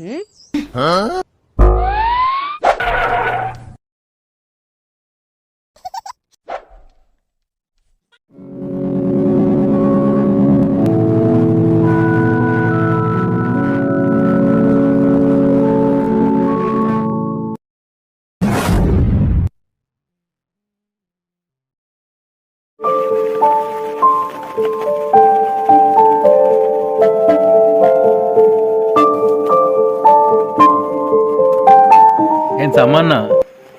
হুম? ఏం సమ్మన్న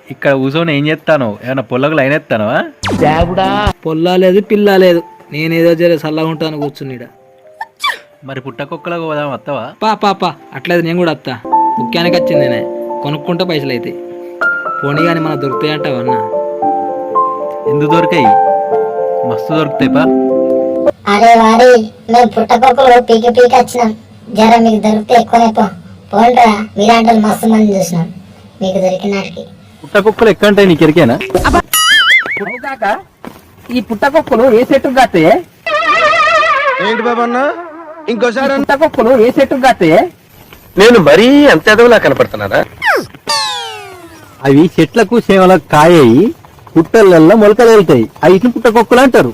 ఇక్కడ కూర్చొని ఏం చేస్తాను ఏమన్నా పొలకు లైన్ ఎత్తానవా? పొల్లా లేదు పిల్ల లేదు. నేనేదో జర చల్లగా ఉంటాను కూర్చునిడ మరి పుట్టకొక్కలకు పోదాం వస్తావా పా పా పా. అట్లేదు నేను కూడా వస్తా ముఖ్యానికి వచ్చింది నేనే. కొనుక్కుంటే పైసలు అయితే పోనీ కానీ మన దొరుకుతాయి అంటావన్నా ఎందుకు దొరికాయి? మస్తు దొరుకుతాయి పా. అరే వారి మేము పుట్టకొక్కలు పీకి పీకి వచ్చినాం. జర మీకు దొరికితే ఎక్కువనే పో. పోండ్రా మీలాంటి మస్తు మంది చూసినాం. మీకు దొరికినాటికి పుట్టకొక్కలు ఎక్కంటాయి నీకు ఎరికేనా ఈ పుట్టకొక్కలు ఏ చెట్టు కత్తే ఏంటి బాబన్న? ఇంకోసారి పుట్టకొక్కలు ఏ చెట్టు కత్తే నేను మరీ అంత ఎదవలా కనపడుతున్నారా అవి చెట్లకు సేవలకు కాయయి పుట్టలల్లో మొలకలు వెళ్తాయి. అవి పుట్టకొక్కలు అంటారు.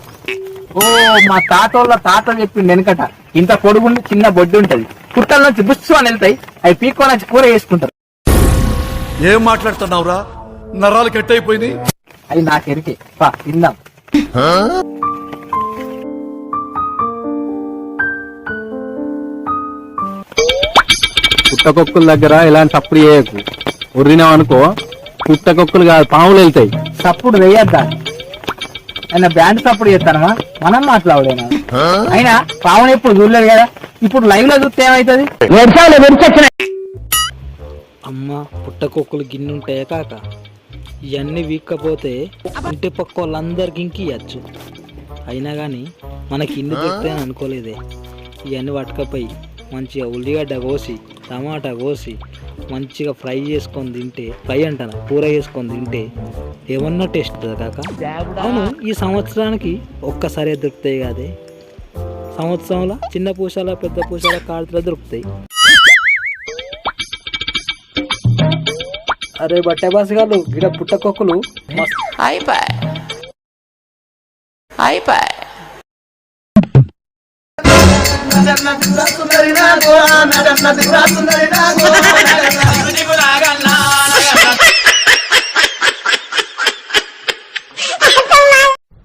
ఓ మా తాతోళ్ళ తాత చెప్పింది వెనకట. ఇంత పొడుగుండి చిన్న బొడ్డు ఉంటది పుట్టల నుంచి బుస్సు అని వెళ్తాయి. అవి పీక్కో నుంచి కూర వేసుకుంటారు. ఏం మాట్లాడుతున్నావురా? నరాలు కట్ అయిపోయింది అది నాకు ఎరికే పా తిందాం. పుట్టకొక్కుల దగ్గర ఇలాంటి తప్పుడు చేయకు. ఉర్రినాం అనుకో. పుట్టకొక్కులు కాదు పాములు వెళ్తాయి. సప్పుడు వేయద్దా? ఆయన బ్యాండ్ సప్పుడు చేస్తానమా మనం మాట్లాడలేనా అయినా పావన ఎప్పుడు చూడలేదు కదా? ఇప్పుడు లైవ్లో చూస్తే ఏమైతుంది అమ్మ పుట్టకొక్కులు గిన్నె ఉంటాయా కాక ఇవన్నీ వీక్కపోతే ఇంటి పక్క వాళ్ళందరికి ఇంక ఇవ్వచ్చు అయినా కానీ మనకి ఇన్ని దొరుకుతాయని అనుకోలేదే. ఇవన్నీ పట్టుకపోయి మంచిగా ఉల్లిగడ్డ కోసి టమాటా కోసి మంచిగా ఫ్రై చేసుకొని తింటే ఫ్రై అంటాను కూర చేసుకొని తింటే ఏమన్నా టేస్ట్ ఉంటుందా కాక? అవును ఈ సంవత్సరానికి ఒక్కసారే దొరుకుతాయి కాదే. సంవత్సరంలో చిన్న పూసాల పెద్ద పూసాల కాళ్ళతో దొరుకుతాయి. అరే బట్టే బాస్ గారు గిడ పుట్టకొక్కులు మస్తు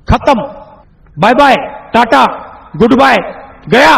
खत्म bye bye tata good bye गया